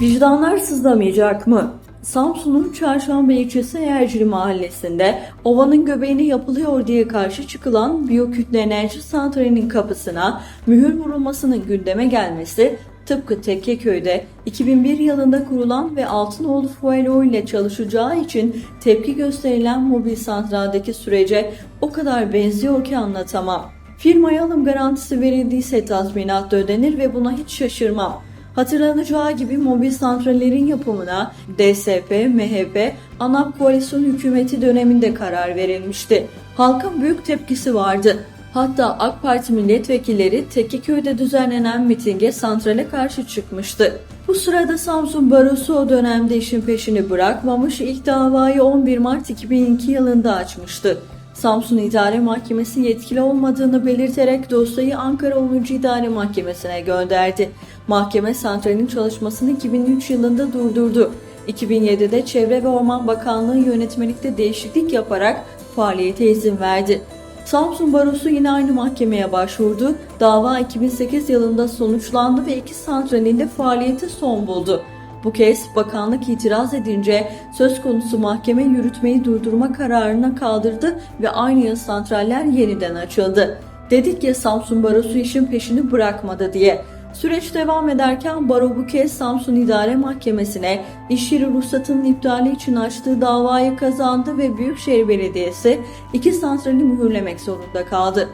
Vicdanlar sızlamayacak mı? Samsun'un Çarşamba ilçesi Eğercili mahallesinde ovanın göbeğine yapılıyor diye karşı çıkılan biyokütle enerji santralinin kapısına mühür vurulmasının gündeme gelmesi tıpkı Tekkeköy'de 2001 yılında kurulan ve Altınoğlu Fuelo ile çalışacağı için tepki gösterilen mobil santraldeki sürece o kadar benziyor ki anlatamam. Firmaya alım garantisi verildiyse tazminat ödenir ve buna hiç şaşırmam. Hatırlanacağı gibi mobil santrallerin yapımına DSP, MHP, ANAP koalisyon hükümeti döneminde karar verilmişti. Halkın büyük tepkisi vardı. Hatta AK Parti milletvekilleri Tekkeköy'de düzenlenen mitinge santrale karşı çıkmıştı. Bu sırada Samsun Barosu o dönemde işin peşini bırakmamış ilk davayı 11 Mart 2002 yılında açmıştı. Samsun İdare Mahkemesi yetkili olmadığını belirterek dosyayı Ankara 10. İdare Mahkemesi'ne gönderdi. Mahkeme santralin çalışmasını 2003 yılında durdurdu. 2007'de Çevre ve Orman Bakanlığı yönetmelikte değişiklik yaparak faaliyete izin verdi. Samsun Barosu yine aynı mahkemeye başvurdu. Dava 2008 yılında sonuçlandı ve iki santralin de faaliyeti son buldu. Bu kez bakanlık itiraz edince söz konusu mahkeme yürütmeyi durdurma kararına kaldırdı ve aynı yıl santraller yeniden açıldı. Dedik ya Samsun Barosu işin peşini bırakmadı diye. Süreç devam ederken Baro bu kez Samsun İdare Mahkemesi'ne iş yeri ruhsatının iptali için açtığı davayı kazandı ve Büyükşehir Belediyesi iki santrali mühürlemek zorunda kaldı.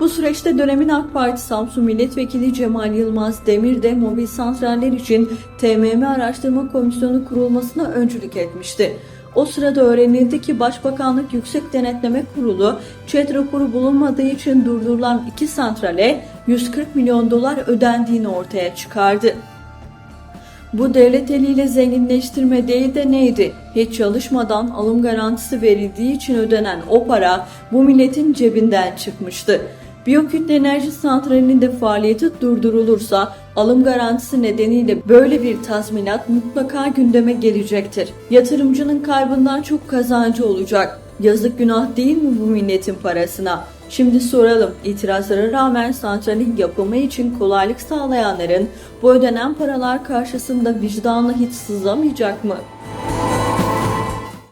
Bu süreçte dönemin AK Parti Samsun Milletvekili Cemal Yılmaz Demir de mobil santraller için TMM Araştırma Komisyonu kurulmasına öncülük etmişti. O sırada öğrenildi ki Başbakanlık Yüksek Denetleme Kurulu ÇED raporu bulunmadığı için durdurulan iki santrale 140 milyon dolar ödendiğini ortaya çıkardı. Bu devlet eliyle zenginleştirme değil de neydi? Hiç çalışmadan alım garantisi verildiği için ödenen o para bu milletin cebinden çıkmıştı. Biyokütle enerji santralinin de faaliyeti durdurulursa alım garantisi nedeniyle böyle bir tazminat mutlaka gündeme gelecektir. Yatırımcının kaybından çok kazancı olacak. Yazık günah değil mi bu milletin parasına? Şimdi soralım, itirazlara rağmen santralin yapımı için kolaylık sağlayanların bu ödenen paralar karşısında vicdanla hiç sızlamayacak mı?